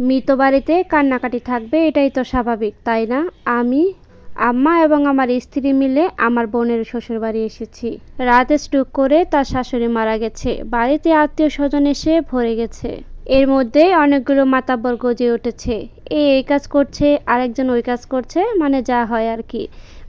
মৃত বাড়িতে কান্নাকাটি থাকবে, এটাই তো স্বাভাবিক, তাই না? আমি, আম্মা এবং আমার স্ত্রী মিলে আমার বোনের শ্বশুর বাড়ি এসেছি। রাতে স্ট্রোক করে তার শাশুড়ি মারা গেছে। বাড়িতে আত্মীয় স্বজন এসে ভরে গেছে। এর মধ্যে অনেকগুলো মাতাবর গজে উঠেছে। এ এই কাজ করছে, আরেকজন ওই কাজ করছে মানে যা হয় আর কি।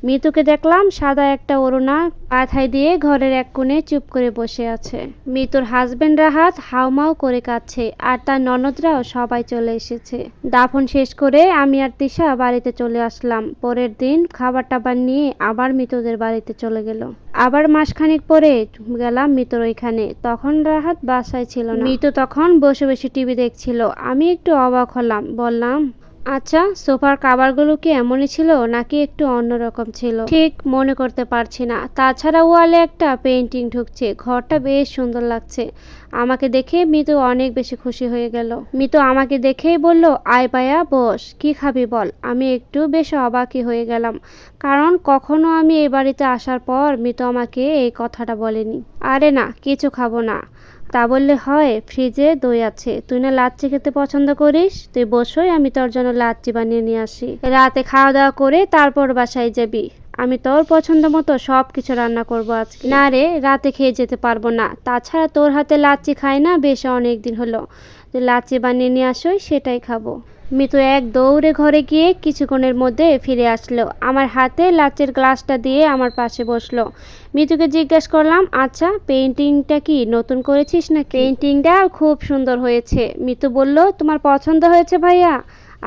মিতুকে দেখলাম সাদা একটা ওড়না মাথায় দিয়ে ঘরের এক কোণে চুপ করে বসে আছে। মিতুর হাজবেন্ড রাহাত হাউমাউ করে কাঁদছে, আর তার ননদরাও সবাই চলে এসেছে। দাফন শেষ করে আমি আর তিশা বাড়িতে চলে আসলাম। পরের দিন খাবার টাবার নিয়ে আবার মিতুদের বাড়িতে চলে গেল। আবার মাসখানেক পরে গেলাম মৃতর ওইখানে। তখন রাহাত বাসায় ছিল না। মিতু তখন বসে বসে টিভি দেখছিল। আমি একটু অবাক হলাম। বললাম আচ্ছা সোফার কাভারগুলো কি এমনই ছিল নাকি একটু অন্যরকম ছিল? ঠিক মনে করতে পারছি না। তাছাড়া ওয়ালে একটা পেন্টিং ঢুকছে। ঘরটা বেশ সুন্দর লাগছে। আমাকে দেখে মিতু অনেক বেশি খুশি হয়ে গেল। মিতু আমাকে দেখেই বলল, আয় পায়া, বস, কি খাবি বল? আমি একটু বেশ অবাকই হয়ে গেলাম। কারণ কখনো আমি এই বাড়িতে আসার পর মিতু আমাকে এই কথাটা বলেনি। আরে না, কিছু খাব না। তা বললে হয়, ফ্রিজে দই আছে। তুই না লাচ্ছি খেতে পছন্দ করিস? তুই বসই আমি তোর জন্য লাচ্ছি বানিয়ে নিয়ে আসি। রাতে খাওয়া দাওয়া করে তারপর বাসায় যাবি। আমি তোর পছন্দ মতো সব কিছু রান্না করব আজকে। না রে, রাতে খেয়ে যেতে পারব না। তাছাড়া তোর হাতে লাচ্ছি খাই না, বেশ অনেক দিন হলো। যে লাচ্ছি বানিয়ে নিয়ে আসোই, সেটাই খাব। মিতু এক দৌড়ে ঘরে গিয়ে কিছুক্ষণের মধ্যে ফিরে আসলো। আমার হাতে লাচের গ্লাসটা দিয়ে আমার পাশে বসল। মিতুকে জিজ্ঞেস করলাম আচ্ছা পেন্টিংটা কি নতুন করেছিস না পেন্টিংটা খুব সুন্দর হয়েছে। মিতু বলল, তোমার পছন্দ হয়েছে ভাইয়া?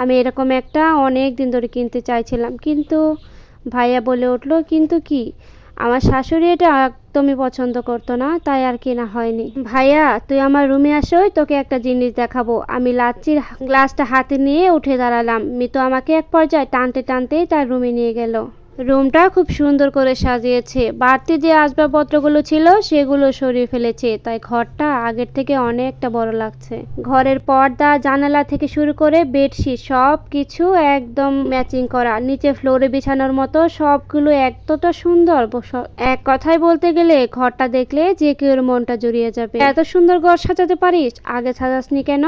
আমি এরকম একটা অনেক দিন ধরে কিনতে চাইছিলাম। কিন্তু ভাইয়া বলে উঠল, কিন্তু কি? আমার শাশুড়ি এটা একদমই পছন্দ করতো না, তাই আর কেনা হয়নি। ভাইয়া, তুই আমার রুমে আসোই তোকে একটা জিনিস দেখাবো। আমি লাচ্ছির গ্লাসটা হাতে নিয়ে উঠে দাঁড়ালাম। মৃত আমাকে এক পর্যায়ে টানতে টানতেই তার রুমে নিয়ে গেল। রুমটা খুব সুন্দর করে সাজিয়েছে। বাড়তি যে আসবাবপত্রগুলো ছিল, সেগুলো সরিয়ে ফেলেছে। তাই ঘরটা আগের থেকে অনেকটা বড় লাগছে। ঘরের পর্দা, জানালা থেকে শুরু করে বেডশিট সব কিছু একদম ম্যাচিং করা। নিচে ফ্লোরে বিছানোর মতো সবগুলো এতটা সুন্দর। এক কথায় বলতে গেলে ঘরটা দেখলে যে কেউ মনটা জুড়িয়ে যাবে। এত সুন্দর ঘর সাজাতে পারিস? আগে সাজাসনি কেন?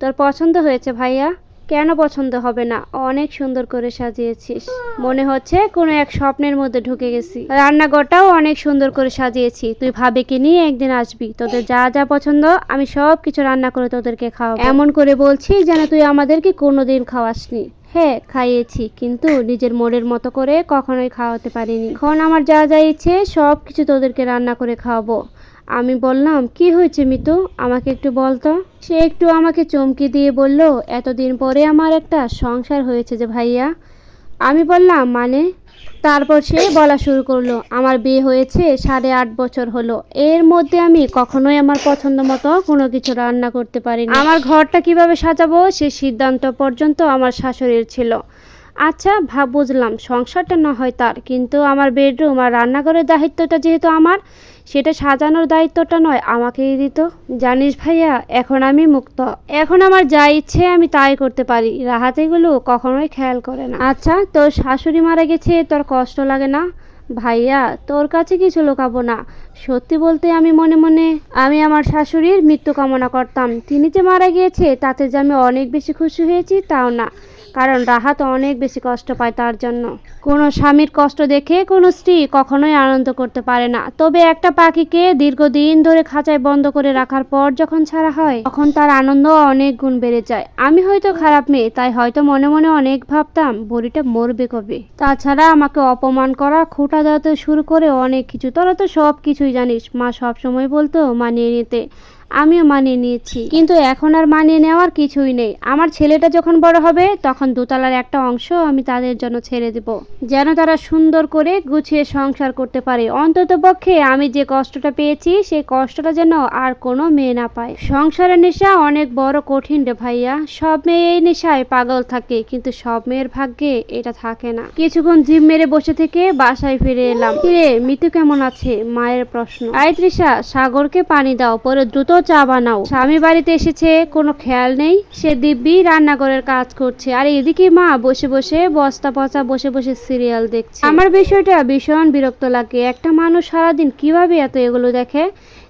তোর পছন্দ হয়েছে ভাইয়া। কেন পছন্দ হবে না? অনেক সুন্দর করে সাজিয়েছিস। মনে হচ্ছে কোনো এক স্বপ্নের মধ্যে ঢুকে গেছি। রান্নাঘরটাও অনেক সুন্দর করে সাজিয়েছি। তুই ভাবিকে নিয়ে একদিন আসবি। তোদের যা যা পছন্দ, আমি সব কিছু রান্না করে তোদেরকে খাওয়াবো। এমন করে বলছি যেন তুই আমাদেরকে কোনোদিন খাওয়াসনি। হ্যাঁ খাইয়েছি, কিন্তু নিজের মোড়ের মতো করে কখনোই খাওয়াতে পারিনি। এখন আমার যা যা ইচ্ছে সব কিছু তোদেরকে রান্না করে খাওয়াবো। আমি বললাম, কি হয়েছে মিতু? আমাকে একটু বলতো? সে একটু আমাকে চমকে দিয়ে বলল, এতদিন পরে আমার একটা সংসার হয়েছে যে ভাইয়া। আমি বললাম মানে? তারপর সে বলা শুরু করল, আমার বিয়ে হয়েছে সাড়ে আট বছর হলো। এর মধ্যে আমি কখনোই আমার পছন্দ মতো কোনো কিছু রান্না করতে পারিনি। আমার ঘরটা কীভাবে সাজাবো সে সিদ্ধান্ত পর্যন্ত আমার শাশুড়ির ছিল। আচ্ছা ভাব বুঝলাম, সংসারটা না হয় তার, কিন্তু আমার বেডরুম আর রান্নাঘরের দায়িত্বটা যেহেতু আমার সেটা সাজানোর দায়িত্বটা নয়, আমাকেই দিত। জানিস ভাইয়া, এখন আমি মুক্ত। এখন আমার যা ইচ্ছে আমি তাই করতে পারি। রাহাত এগুলো কখনোই খেয়াল করে না। আচ্ছা তোর শাশুড়ি মারা গেছে, তোর কষ্ট লাগে না? ভাইয়া, তোর কাছে কিছু লুকাবো না। সত্যি বলতে আমি মনে মনে, আমি আমার শাশুড়ির মৃত্যু কামনা করতাম। তিনি যে মারা গিয়েছে, তাতে যে আমি অনেক বেশি খুশি হয়েছি, তাও না। কারণ রাহাত অনেক বেশি কষ্ট পায় তার জন্য। কোনো স্বামীর কষ্ট দেখে কোনো স্ত্রী কখনোই আনন্দ করতে পারে না। তবে একটা পাখিকে দীর্ঘদিন ধরে খাঁচায় বন্ধ করে রাখার পর যখন ছাড়া হয়, তখন তার আনন্দ অনেক গুণ বেড়ে যায়। আমি হয়তো খারাপ মেয়ে, তাই হয়তো মনে মনে অনেক ভাবতাম, বড়িটা মরবে কবে? তাছাড়া আমাকে অপমান করা, খোটা দেওয়াতে শুরু করে অনেক কিছু। তোরা তো সব কিছুই জানিস, মা সব সময় বলতো মানিয়ে নিতে। আমিও মানিয়ে নিয়েছি। কিন্তু এখন আর মানিয়ে নেওয়ার কিছুই নেই। আমার ছেলেটা যখন বড় হবে, তখন দোতলার একটা অংশ আমি তাদের জন্য ছেড়ে দেব। যেন তারা সুন্দর করে গুছিয়ে সংসার করতে পারে। অন্তত পক্ষে আমি যে কষ্টটা পেয়েছি, সেই কষ্টটা যেন আর কোনো মেয়ে না পায়। সংসারের নেশা অনেক বড় কঠিন রে ভাইয়া। সব মেয়ে এই নেশায় পাগল থাকে, কিন্তু সব মেয়ের ভাগ্যে এটা থাকে না। কিছুক্ষণ জিম মেরে বসে থেকে বাসায় ফিরে এলাম। কিরে, মিতু কেমন আছে? মায়ের প্রশ্ন। তৃষা, সাগরকে পানি দাও, পরে দ্রুত চা বানাও। স্বামী বাড়িতে এসেছে কোনো খেয়াল নেই? সে দিব্যি রান্নাঘরের কাজ করছে। আর এদিকে মা বসে বসে বস্তা পচা বসে বসে সিরিয়াল দেখছে। আমার বিষয়টা ভীষণ বিরক্ত লাগে। একটা মানুষ সারাদিন কীভাবে এত এগুলো দেখে?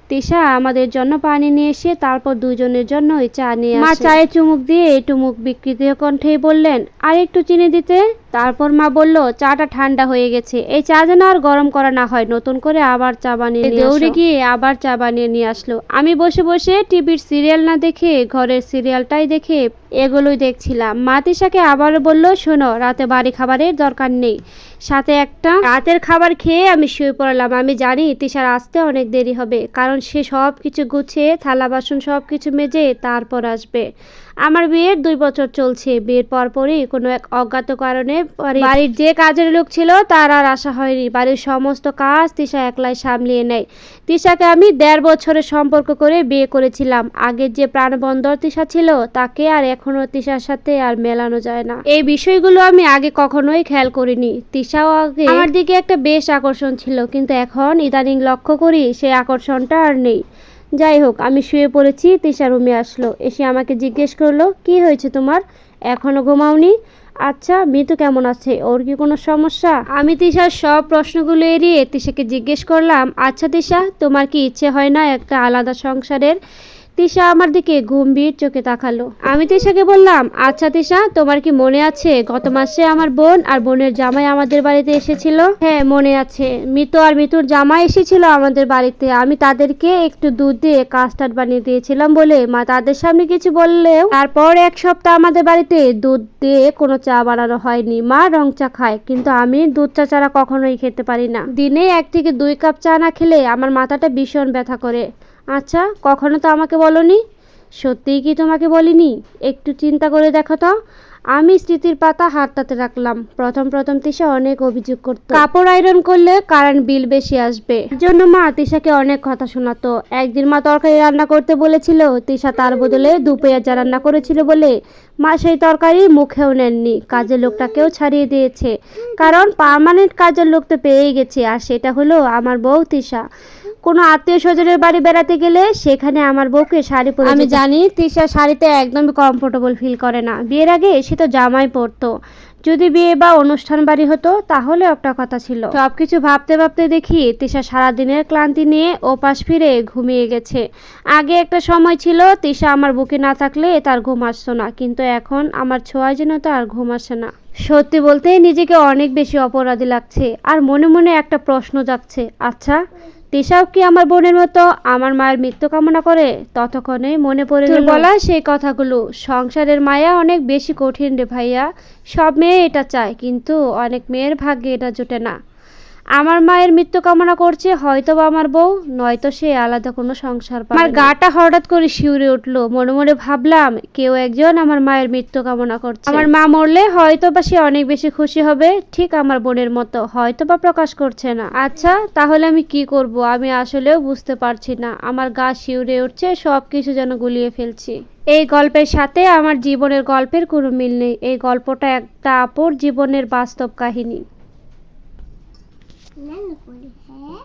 তিশা আমাদের জন্য পানি নিয়ে এসে তারপর দুজনের জন্যই চা নিয়ে মা চায়ে চুমুক দিয়ে একটু মুখ বিকৃত কণ্ঠেই বললেন আর একটু চিনি দিতে? তারপর মা বলল চাটা ঠান্ডা হয়ে গেছে। এই চা যেন আর গরম করা না হয়। নতুন করে আবার চা বানিয়ে নিয়ে দৌড়ে গিয়ে আবার চা বানিয়ে নিয়ে আসলো। আমি বসে বসে টিভির সিরিয়াল না দেখে ঘরের সিরিয়ালটাই দেখে এগুলোই দেখছিলাম। মা তিশাকে আবার বলল শোনো রাতে বাড়ি খাবারের দরকার নেই। সাথে একটা রাতের খাবার খেয়ে আমি শুয়ে পড়লাম। আমি জানি তিশার আসতে অনেক দেরি হবে কারণ সে সব কিছু গুছিয়ে থালা বাসন সব কিছু মেজে তারপর আসবে। আমার বিয়ের দুই বছর চলছে। বিয়ের পরপরই কোনো এক অজ্ঞাত কারণে বাড়ির যে কাজের লোক ছিল, তার আর আসা হয়নি। বাড়ির সমস্ত কাজ তিশা একলাই সামলিয়ে নেয়। তিশাকে আমি দেড় বছরের সম্পর্ক করে বিয়ে করেছিলাম। আগের যে প্রাণবন্দর তিশা ছিল, তাকে আর এখনও তিশার সাথে আর মেলানো যায় না। এই বিষয়গুলো আমি আগে কখনোই খেয়াল করিনি। তিশাও আগে আমার দিকে একটা বেশ আকর্ষণ ছিল, কিন্তু এখন ইদানিং লক্ষ্য করি সেই আকর্ষণটা আর নেই। যাই হোক, আমি শুয়ে পড়েছি তিশা রুমে আসলো। এসে আমাকে জিজ্ঞেস করল, কি হয়েছে তোমার? এখনও ঘুমাওনি? আচ্ছা মিতু কেমন আছে? ওর কি কোনো সমস্যা? আমি তিশার সব প্রশ্নগুলো এড়িয়ে তিশাকে জিজ্ঞেস করলাম আচ্ছা তিশা তোমার কি ইচ্ছে হয় না একটা আলাদা সংসারের তিশা আমার দিকে গম্ভীর চোখে তাকালো। আমি তিশাকে বললাম আচ্ছা তিশা, তোমার কি মনে আছে? গত মাসে আমার বোন আর বোনের জামাই আমাদের বাড়িতে এসেছিল? হ্যাঁ মনে আছে। মৃত আর মিতুর জামাই এসেছিল আমাদের বাড়িতে। আমি তাদেরকে একটু দুধ দিয়ে কাস্টার্ড বানিয়ে দিয়েছিলাম বলে মা তাদের সামনে কিছু বললেও তারপর এক সপ্তাহ আমাদের বাড়িতে দুধ দিয়ে কোনো চা বানানো হয়নি। মা রং চা খায়, কিন্তু আমি দুধ চা ছাড়া কখনোই খেতে পারি না। দিনে এক থেকে দুই কাপ চা না খেলে আমার মাথাটা ভীষণ ব্যথা করে। আচ্ছা কখনো তো আমাকে বলনি? সত্যিই কি তোমাকে বলিনি? একটু চিন্তা করে দেখো তো। আমি স্মৃতির পাতা হাতটাতে রাখলাম। প্রথম প্রথম তিশা অনেক অভিযোগ করত। কাপড় আয়রন করলে কারেন্ট বিল বেশি আসবে। জন্য মা তিশাকে অনেক কথা শোনাতো। একদিন মা তরকারি রান্না করতে বলেছিল, তিশা তার বদলে দু পেঁয়াজা রান্না করেছিল বলে মা সেই তরকারি মুখেও নেননি। কাজের লোকটাকেও ছাড়িয়ে দিয়েছে। কারণ পার্মানেন্ট কাজের লোক তো পেয়েই গেছে। আর সেটা হলো আমার বউ তিশা। কোনো আত্মীয় স্বজনের বাড়ি বেড়াতে গেলে সেখানে আমার বউকে শাড়ি পরে আমি জানি তিশা শাড়িতে একদমই কমফোর্টেবল ফিল করে না। বিয়ের আগে সে তো জামাই পরতো। যদি বিয়ে বা অনুষ্ঠান বাড়ি হতো তাহলে একটা কথা ছিল। সবকিছু ভাবতে ভাবতে দেখি তিশা সারাদিনের ক্লান্তি নিয়ে ওপাশ ফিরে ঘুমিয়ে গেছে। আগে একটা সময় ছিল তিশা আমার বুকে না থাকলে তার ঘুম আসতো না কিন্তু এখন আমার ছোঁয়ায় যেন তার ঘুম আসে না। সত্যি বলতে নিজেকে অনেক বেশি অপরাধী লাগছে আর মনে মনে একটা প্রশ্ন যাচ্ছে আচ্ছা তিশাও কি আমার বোনের মতো আমার মায়ের মৃত্যু কামনা করে? ততক্ষণে মনে পড়ে গেল। বলা সেই কথাগুলো। সংসারের মায়া অনেক বেশি কঠিন রে ভাইয়া। সব মেয়ে এটা চায় কিন্তু অনেক মেয়ের ভাগ্যে এটা জোটে না। আমার মায়ের মৃত্যু কামনা করছে হয়তো বা আমার বউ নয়তো সে আলাদা কোনো সংসার পাবে আমার গাটা হঠাৎ করে শিউরে উঠল মনে মনে ভাবলাম কেউ একজন আমার মায়ের মৃত্যু কামনা করছে। আমার মা মরলে হয়তো বা সে অনেক বেশি খুশি হবে ঠিক আমার বোনের মতো হয়তো বা প্রকাশ করছে না। আচ্ছা তাহলে আমি কি করব? আমি আসলেও বুঝতে পারছি না আমার গা শিউরে উঠছে সব কিছু যেন গুলিয়ে ফেলছি। এই গল্পের সাথে আমার জীবনের গল্পের কোনো মিল নেই এই গল্পটা একটা আপুর জীবনের বাস্তব কাহিনী। নানু করি হ্যাঁ